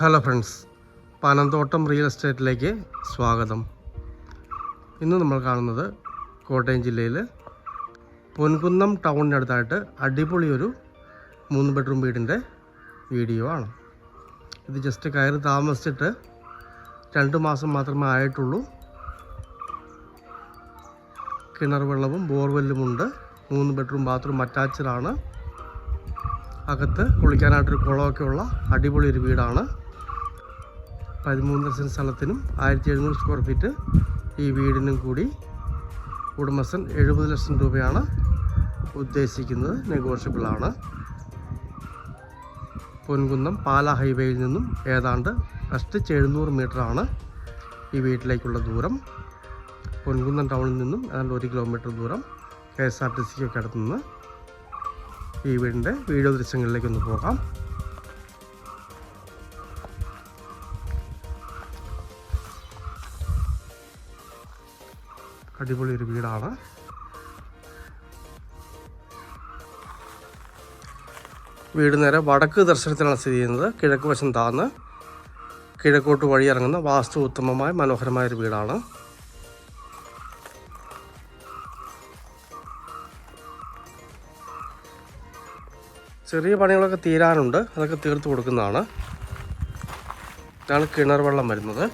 Hello friends Panamthottam real എസ്റ്റേറ്റിലേക്ക് സ്വാഗതം. ഇന്ന് നമ്മൾ കാണുന്നത് കോട്ടയം ജില്ലയിൽ പൊൻകുന്നം ടൗണിനടുത്തായിട്ട് അടിപൊളി ഒരു മൂന്ന് ബെഡ്റൂം വീടിന്റെ വീഡിയോ ആണ്. ഇത് ജസ്റ്റ് കയറി താമസിച്ചിട്ട് രണ്ട് മാസം മാത്രമേ ആയിട്ടുള്ളൂ. കിണർ വെള്ളവും ബോർവെല്ലുമുണ്ട് മൂന്ന് ബെഡ്റൂം ബാത്റൂം അറ്റാച്ചഡാണ് അകത്ത് കുളിക്കാനായിട്ടൊരു കുളമൊക്കെ ഉള്ള അടിപൊളി ഒരു വീടാണ്. പതിമൂന്നര സെന്റ് സ്ഥലത്തിനും ആയിരത്തി എഴുന്നൂറ് സ്ക്വയർ ഫീറ്റ് ഈ വീടിനും കൂടി ഉടമസ്ഥൻ എഴുപത് ലക്ഷം രൂപയാണ് ഉദ്ദേശിക്കുന്നത്. നെഗോഷ്യബിളാണ് പൊൻകുന്നം പാല ഹൈവേയിൽ നിന്നും ഏതാണ്ട് ഫസ്റ്റ് എഴുന്നൂറ് ആണ് ഈ വീട്ടിലേക്കുള്ള ദൂരം. പൊൻകുന്നം ടൗണിൽ നിന്നും ഏതാണ്ട് ഒരു കിലോമീറ്റർ ദൂരം കെ എസ് ആർ ടി അടുത്ത് ഈ വീടിന്റെ വീഡിയോ ദൃശ്യങ്ങളിലേക്കൊന്ന് പോകാം. അടിപൊളി ഒരു വീടാണ്. വീട് നേരെ വടക്ക് ദർശനത്തിലാണ് സ്ഥിതി ചെയ്യുന്നത്. കിഴക്ക് വശം താന്ന്. കിഴക്കോട്ട് വഴി ഇറങ്ങുന്ന വാസ്തു ഉത്തമമായ മനോഹരമായ ഒരു വീടാണ്. ചെറിയ പണികളൊക്കെ തീരാനുണ്ട്. അതൊക്കെ തീർത്ത് കൊടുക്കുന്നതാണ്. ഇതാണ് കിണർ വെള്ളം വരുന്നത്.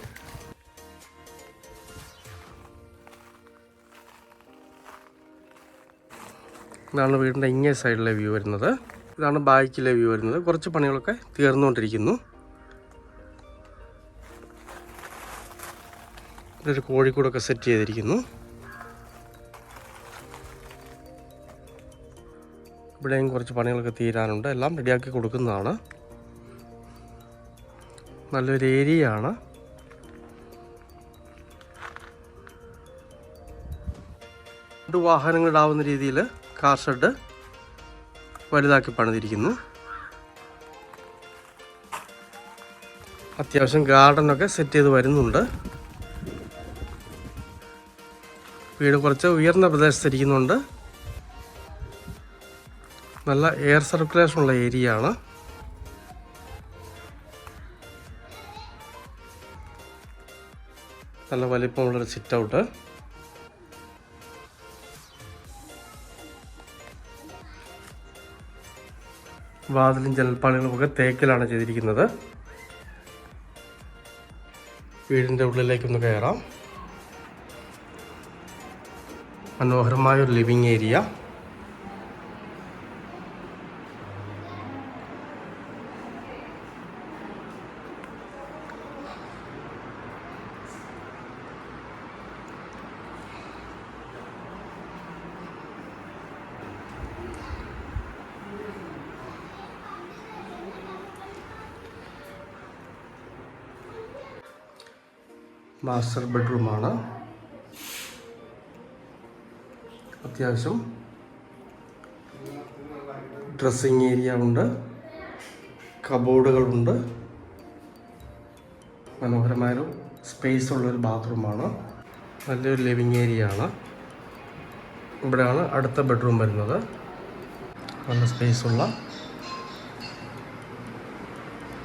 ഇതാണ് വീടിന്റെ ഇങ്ങേ സൈഡിലെ വ്യൂ വരുന്നത്. ഇതാണ് ബാക്കിലെ വ്യൂ വരുന്നത്. കുറച്ച് പണികളൊക്കെ തീർന്നുകൊണ്ടിരിക്കുന്നു. ഇതൊരു കോഴിക്കൂടൊക്കെ സെറ്റ് ചെയ്തിരിക്കുന്നു. ഇവിടെയും കുറച്ച് പണികളൊക്കെ തീരാനുണ്ട്. എല്ലാം റെഡിയാക്കി കൊടുക്കുന്നതാണ്. നല്ലൊരു ഏരിയ ആണ് ഇടാവുന്ന രീതിയിൽ കാർ ഷെഡ് വലുതാക്കി പണിതിരിക്കുന്നു. അത്യാവശ്യം ഗാർഡനൊക്കെ സെറ്റ് ചെയ്ത് വരുന്നുണ്ട്. വീട് കുറച്ച് ഉയർന്ന പ്രദേശത്തിരിക്കുന്നുണ്ട്. നല്ല എയർ സർക്കുലേഷൻ ഉള്ള ഏരിയ ആണ്. നല്ല വലിപ്പമുള്ളൊരു സിറ്റ് ഔട്ട് വാതിലും ജനൽപ്പാളികളുമൊക്കെ തേക്കിലാണ് ചെയ്തിരിക്കുന്നത്. വീടിന്റെ ഉള്ളിലേക്കൊന്ന് കയറാം. മനോഹരമായ ഒരു ലിവിങ് ഏരിയ. മാസ്റ്റർ ബെഡ്റൂമാണ് അത്യാവശ്യം ഡ്രസ്സിങ് ഏരിയ ഉണ്ട്. കബോർഡുകളുണ്ട് മനോഹരമായൊരു സ്പേസ് ഉള്ളൊരു ബാത്റൂമാണ് നല്ലൊരു ലിവിങ് ഏരിയ ആണ്. ഇവിടെയാണ് അടുത്ത ബെഡ്റൂം വരുന്നത്. നല്ല സ്പേസ് ഉള്ള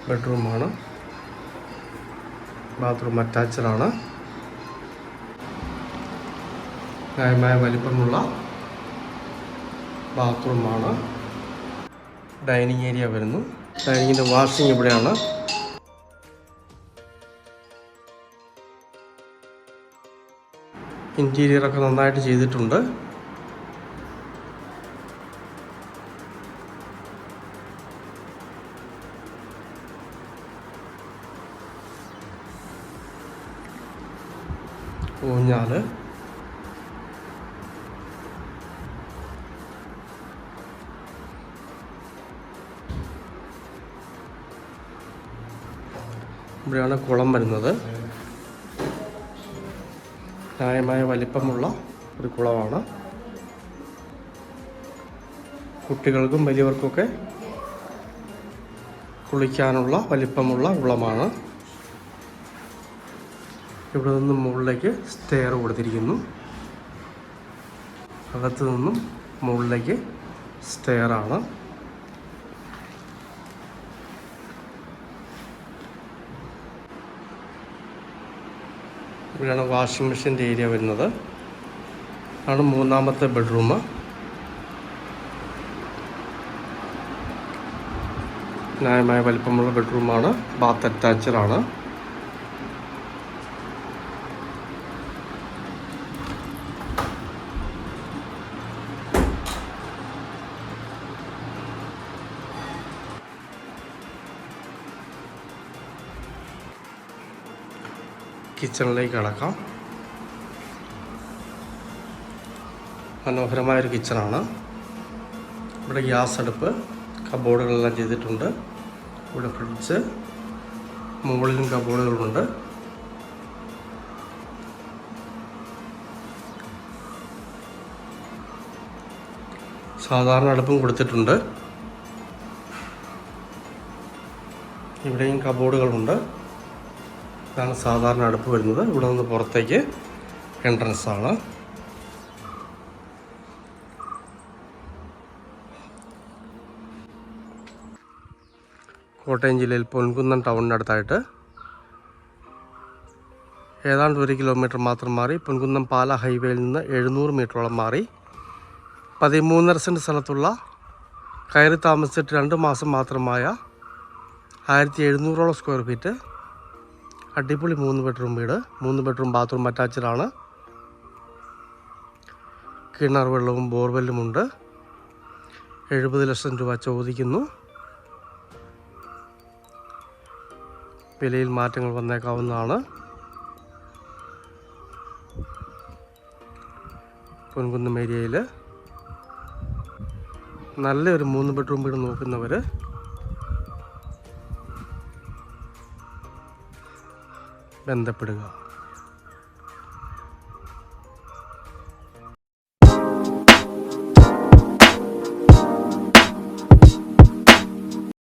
ബെഡ്റൂമാണ് ബാത്റൂം അറ്റാച്ച്ഡ് ആണ്. ന്യായമായ വലിപ്പമുള്ള ബാത്റൂമാണ് ഡൈനിങ് ഏരിയ വരുന്നു. ഡൈനിങ്ങിന്റെ വാഷിംഗ് ഇവിടെയാണ്. ഇന്റീരിയറൊക്കെ നന്നായിട്ട് ചെയ്തിട്ടുണ്ട്. ഊഞ്ഞാൽ. ഇവിടെയാണ് കുളം വരുന്നത്. ന്യായമായ വലിപ്പമുള്ള ഒരു കുളമാണ്. കുട്ടികൾക്കും വലിയവർക്കൊക്കെ കുളിക്കാനുള്ള വലിപ്പമുള്ള കുളമാണ്. ഇവിടെ നിന്ന് മുകളിലേക്ക് സ്റ്റെയർ കൊടുത്തിരിക്കുന്നു. അകത്ത് നിന്നും മുകളിലേക്ക് സ്റ്റെയറാണ് ഇവിടെയാണ് വാഷിംഗ് മെഷീന്റെ ഏരിയ വരുന്നത്. ആണ് മൂന്നാമത്തെ ബെഡ്റൂം ന്യായമായ വലിപ്പമുള്ള ബെഡ്റൂമാണ് ബാത്ത് അറ്റാച്ചഡാണ് കിച്ചണിലേക്ക് കടക്കാം. മനോഹരമായൊരു കിച്ചണാണ് ഇവിടെ ഗ്യാസ് അടുപ്പ് കബോർഡുകളെല്ലാം ചെയ്തിട്ടുണ്ട്. ഇവിടെ ഫ്രിഡ്ജ് മുകളിലും കബോർഡുകളുണ്ട് സാധാരണ അടുപ്പും കൊടുത്തിട്ടുണ്ട്. ഇവിടെയും കബോർഡുകളുണ്ട് ഇതാണ് സാധാരണ അടുപ്പ് വരുന്നത്. ഇവിടെ നിന്ന് പുറത്തേക്ക് എൻട്രൻസ് ആണ്. കോട്ടയം ജില്ലയിൽ പൊൻകുന്നം ടൗണിനടുത്തായിട്ട് ഏതാണ്ട് ഒരു കിലോമീറ്റർ മാത്രം മാറി പൊൻകുന്നം പാല ഹൈവേയിൽ നിന്ന് എഴുന്നൂറ് മീറ്ററോളം മാറി പതിമൂന്നര സെന്റ് സ്ഥലത്തുള്ള കയറി താമസിച്ചിട്ട് രണ്ട് മാസം മാത്രമായ ആയിരത്തി എഴുന്നൂറോളം സ്ക്വയർ ഫീറ്റ് അടിപൊളി മൂന്ന് ബെഡ്റൂം വീട്. മൂന്ന് ബെഡ്റൂം ബാത്റൂം അറ്റാച്ചഡാണ് കിണർ വെള്ളവും ബോർവെല്ലുമുണ്ട് എഴുപത് ലക്ഷം രൂപ ചോദിക്കുന്നു. വിലയിൽ മാറ്റങ്ങൾ വന്നേക്കാവുന്നതാണ്. പൊൻകുന്നം ഏരിയയിൽ നല്ലൊരു മൂന്ന് ബെഡ്റൂം വീട് നോക്കുന്നവർ ബന്ധപ്പെടുക.